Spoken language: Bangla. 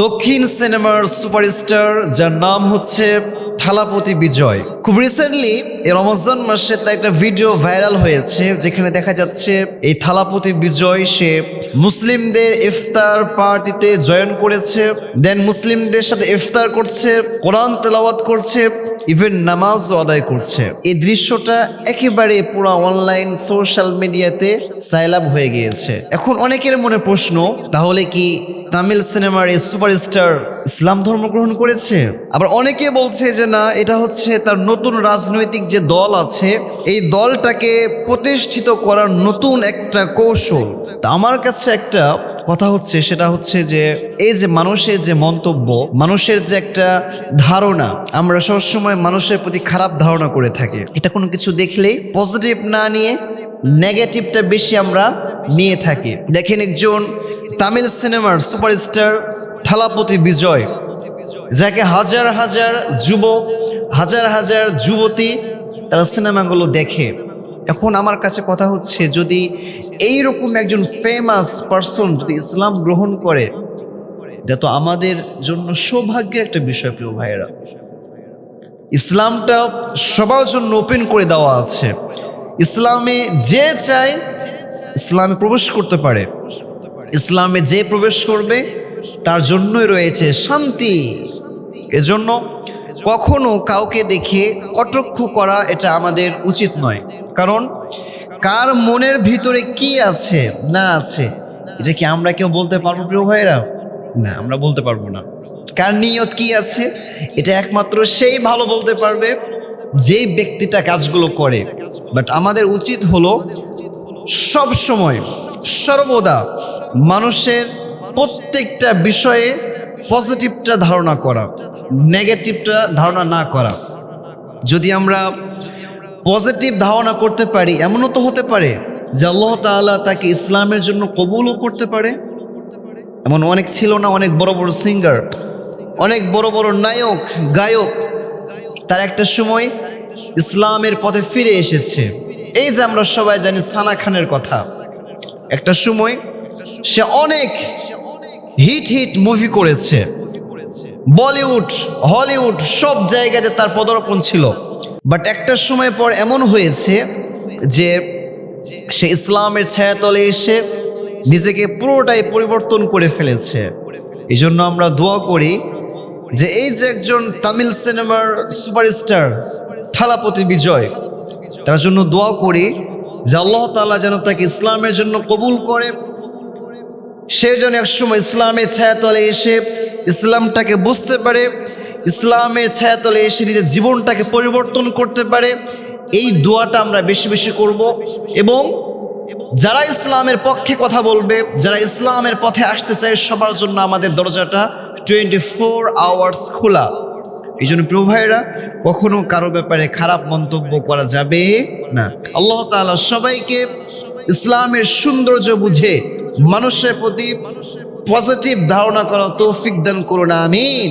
দক্ষিণ সিনেমার সুপারস্টার, যার নাম হচ্ছে থালাপতি বিজয়। খুব রিসেন্টলি রমজান মাসে তার একটা ভিডিও ভাইরাল হয়েছে, যেখানে দেখা যাচ্ছে এই থালাপতি বিজয়, সে মুসলিমদের ইফতার পার্টিতে জয়েন করেছে দেন মুসলিমদের সাথে ইফতার করছে, কোরআন তেলাওয়াত করছে ইভেন নামাজও আদায় করছে। এই দৃশ্যটা একেবারে পুরো অনলাইন সোশ্যাল মিডিয়াতে সাইলাব হয়ে গিয়েছে। এখন অনেকের মনে প্রশ্ন, তাহলে কি তামিল সিনেমার এই সুপারস্টার ইসলাম ধর্ম গ্রহণ করেছে? আবার অনেকে বলছে যে না, এটা হচ্ছে তার নতুন রাজনৈতিক যে দল আছে, এই দলটাকে প্রতিষ্ঠিত করার নতুন একটা কৌশল। আমার কাছে একটা কথা হচ্ছে সেটা হচ্ছে যে এই যে মানুষের যে মন্তব্য, মানুষের যে একটা ধারণা, আমরা সবসময় মানুষের প্রতি খারাপ ধারণা করে থাকি। এটা কোনো কিছু দেখলেই পজিটিভ না নিয়ে নেগেটিভটা বেশি আমরা নিয়ে থাকি। দেখেন একজন তামিল সিনেমার সুপারস্টার থালাপতি বিজয়, যাকে হাজার হাজার যুবক, হাজার হাজার যুবতী তারা সিনেমাগুলো দেখে। এখন আমার কাছে কথা হচ্ছে, যদি এই রকম একজন ফেমাস পারসন যদি ইসলাম গ্রহণ করে, এটা তো আমাদের জন্য সৌভাগ্যের একটা বিষয়, প্রিয় ভাইয়েরা। ইসলামটা সবার জন্য ওপেন করে দেওয়া আছে। ইসলামে যে চায়, ইসলামে প্রবেশ করতে পারে। ইসলামে যে প্রবেশ করবে, তার জন্যই রয়েছে শান্তি। এজন্য কখনো কাউকে দেখে কটক্ষ করা এটা আমাদের উচিত নয়। কারণ কার মনের ভিতরে কি আছে, না আছে? এটা কি আমরা কেউ বলতে পারব, প্রিয় ভাইয়েরা? না, আমরা বলতে পারব না। কার নিয়ত কি আছে, এটা একমাত্র সেই ভালো বলতে পারবে, যেই ব্যক্তিটা কাজগুলো করে। বাট আমাদের উচিত হলো সব সময়, সর্বদা মানুষের প্রত্যেকটা বিষয়ে পজিটিভটা ধারণা করা নেগেটিভটা ধারণা না করা। যদি আমরা পজিটিভ ধারণা করতে পারি, এমনও তো হতে পারে যে আল্লাহ তাআলা তাকে ইসলামের জন্য কবুলও করতে পারে। এমন অনেক ছিল না, অনেক বড় বড় সিঙ্গার অনেক বড় বড় নায়ক, গায়ক, তার একটা সময় ইসলামের পথে ফিরে এসেছে। এই যে আমরা সবাই জানি সানা খানের কথা। একটা সময় সে অনেক হিট হিট মুভি করেছে। বলিউড, হলিউড সব জায়গাতে তার পদার্পণ ছিল। বাট একটা সময় পর এমন হয়েছে যে সে ইসলামের ছায়াতলে এসে নিজেকে পুরোটাই পরিবর্তন করে ফেলেছে। এই জন্য আমরা দোয়া করি যে এই যে একজন তামিল সিনেমার সুপারস্টার থালাপতি বিজয়, তার জন্য দোয়া করি যে আল্লাহ তাআলা যেন তাকে ইসলামের জন্য কবুল করে। সে যেন একসময় ইসলামের ছায়াতলে এসে ইসলামটাকে বুঝতে পারে, ইসলামের ছায়াতলে এসে নিজের জীবনটাকে পরিবর্তন করতে পারে, এই দোয়াটা আমরা বেশি বেশি করব এবং যারা ইসলামের পক্ষে কথা বলবে, যারা ইসলামের পথে আসতে চায়, সবার জন্য আমাদের দরজাটা টোয়েন্টি ফোর আওয়ার্স খোলা। এই জন্য প্রিয় ভাইরা কখনো কারও ব্যাপারে খারাপ মন্তব্য করা যাবে না। আল্লাহ তাআলা সবাইকে ইসলামের সৌন্দর্য বুঝে, মানুষের প্রতি পজিটিভ ধারণা করা তৌফিক দান করুন আমিন।